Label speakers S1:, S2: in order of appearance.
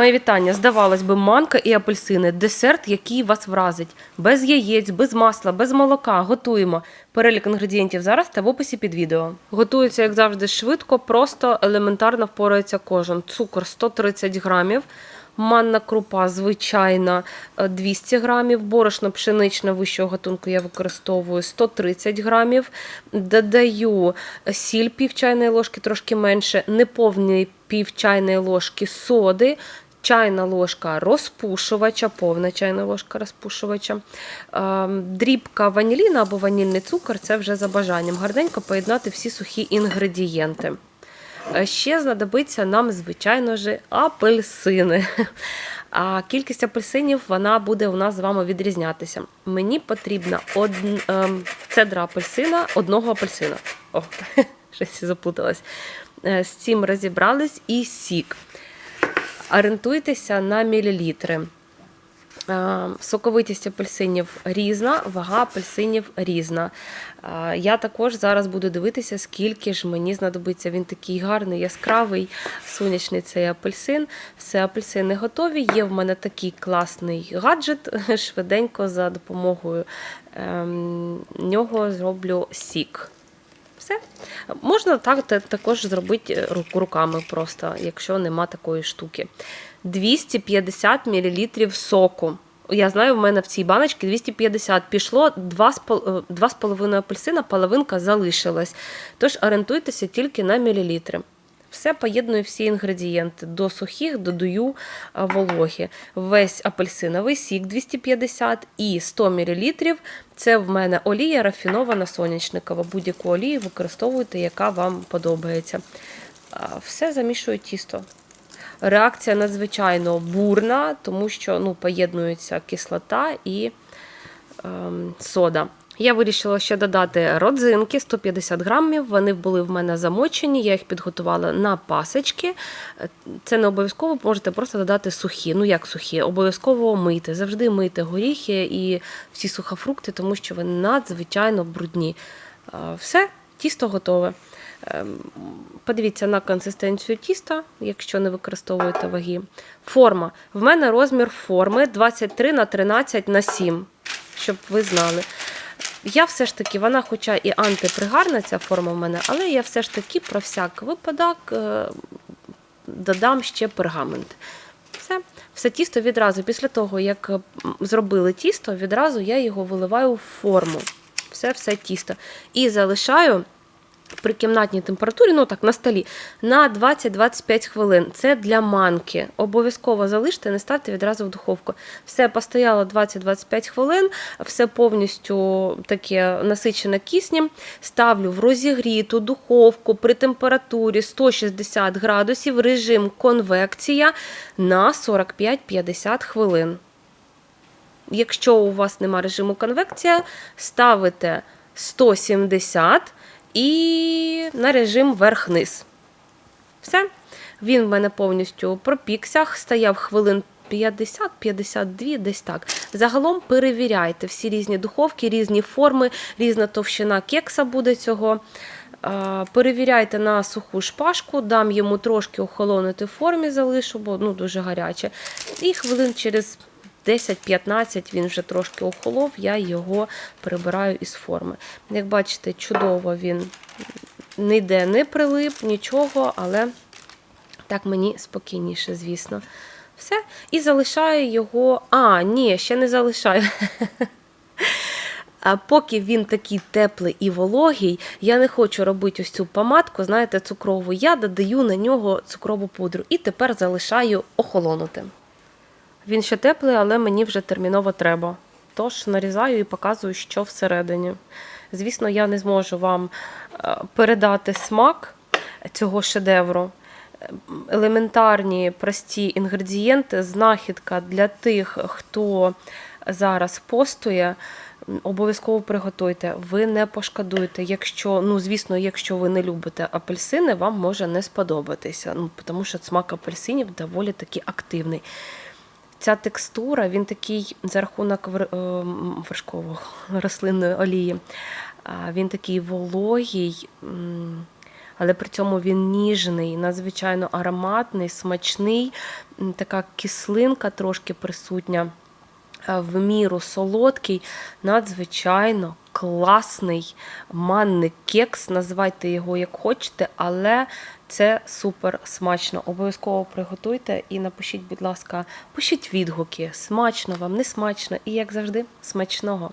S1: Мої вітання. Здавалось би, манка і апельсини десерт, який вас вразить. Без яєць, без масла, без молока. Готуємо. Перелік інгредієнтів зараз та в описі під відео. Готується, як завжди, швидко, просто елементарно впорається кожен. Цукор 130 грамів. Манна крупа звичайна е, 200 грамів, борошно пшеничне вищого гатунку я використовую 130 грамів. Додаю сіль пів чайної ложки, трошки менше, неповний пів чайної ложки соди. Чайна ложка розпушувача, повна чайна ложка розпушувача, е, дрібка ваніліна або ванільний цукор це вже за бажанням. Гарненько поєднати всі сухі інгредієнти. Е, Ще знадобиться нам, звичайно ж, апельсини. А кількість апельсинів вона буде у нас з вами відрізнятися. Мені потрібна од... ем, цедра апельсина, одного апельсина. О, щось заплуталась. Е, З цим розібрались і сік. Орієнтуйтеся на мілілітри. Е, Соковитість апельсинів різна, вага апельсинів різна. Е, Я також зараз буду дивитися, скільки ж мені знадобиться. Він такий гарний, яскравий, сонячний цей апельсин. Все, апельсини готові. Є в мене такий класний гаджет. Швиденько за допомогою ем, нього зроблю сік. Все. Можна так також зробити ру- руками просто, якщо нема такої штуки. 250 мл соку. Я знаю, в мене в цій баночці 250 пішло 2,5 апельсина, половинка залишилась. Тож орієнтуйтеся тільки на мілілітри. Все поєдную всі інгредієнти. До сухих додаю вологі. Весь апельсиновий сік 250 і 100 мл. Це в мене олія рафінована соняшникова. Будь-яку олію використовуйте, яка вам подобається. Все замішую тісто. Реакція надзвичайно бурна, тому що ну, поєднується кислота і ем, сода. Я вирішила ще додати родзинки 150 грамів. Вони були в мене замочені, я їх підготувала на пасочки. Це не обов'язково, можете просто додати сухі. Ну як сухі, обов'язково мийте. Завжди мийте горіхи і всі сухофрукти, тому що вони надзвичайно брудні. Все, тісто готове. Ем, Подивіться на консистенцію тіста, якщо не використовуєте ваги. Форма. В мене розмір форми 23 на 13 на 7, щоб ви знали. Я все ж таки, вона, хоча і антипригарна, ця форма в мене, але я все ж таки про всяк випадок е, додам ще пергамент. Все, все тісто відразу, після того, як зробили тісто, відразу я його виливаю в форму. Все, все тісто. І залишаю при кімнатній температурі, ну так, на столі, на 20-25 хвилин. Це для манки. Обов'язково залиште, не ставте відразу в духовку. Все постояло 20-25 хвилин, все повністю таке насичене киснем. Ставлю в розігріту духовку при температурі 160 градусів, режим конвекція на 45-50 хвилин. Якщо у вас нема режиму конвекція, ставите 170 і на режим верх-низ. Все. Він в мене повністю пропікся, стояв хвилин 50-52, десь так. Загалом перевіряйте всі різні духовки, різні форми, різна товщина кекса буде цього. Перевіряйте на суху шпажку, дам йому трошки охолонути в формі, залишу, бо ну, дуже гаряче. І хвилин через 10-15 він вже трошки охолов, я його прибираю із форми. Як бачите, чудово він ніде не прилип, нічого, але так мені спокійніше, звісно. Все. І залишаю його. А, ні, ще не залишаю. А поки він такий теплий і вологий, я не хочу робити ось цю помадку, знаєте, цукрову. Я додаю на нього цукрову пудру і тепер залишаю охолонути. Він ще теплий, але мені вже терміново треба. Тож нарізаю і показую, що всередині. Звісно, я не зможу вам е, передати смак цього шедевру. Елементарні прості інгредієнти, знахідка для тих, хто зараз постує. Обов'язково приготуйте. Ви не пошкодуєте. Якщо, ну звісно, якщо ви не любите апельсини, вам може не сподобатися. Ну, тому що смак апельсинів доволі таки активний. Ця текстура, він такий за рахунок ем, вершкового рослинної олії. Він такий вологий, але при цьому він ніжний, надзвичайно ароматний, смачний, така кислинка трошки присутня. е, В міру солодкий, надзвичайно класний манний кекс. Називайте його як хочете, але це супер смачно. Обов'язково приготуйте і напишіть, будь ласка, пишіть відгуки. Смачно вам, не смачно, і як завжди, смачного.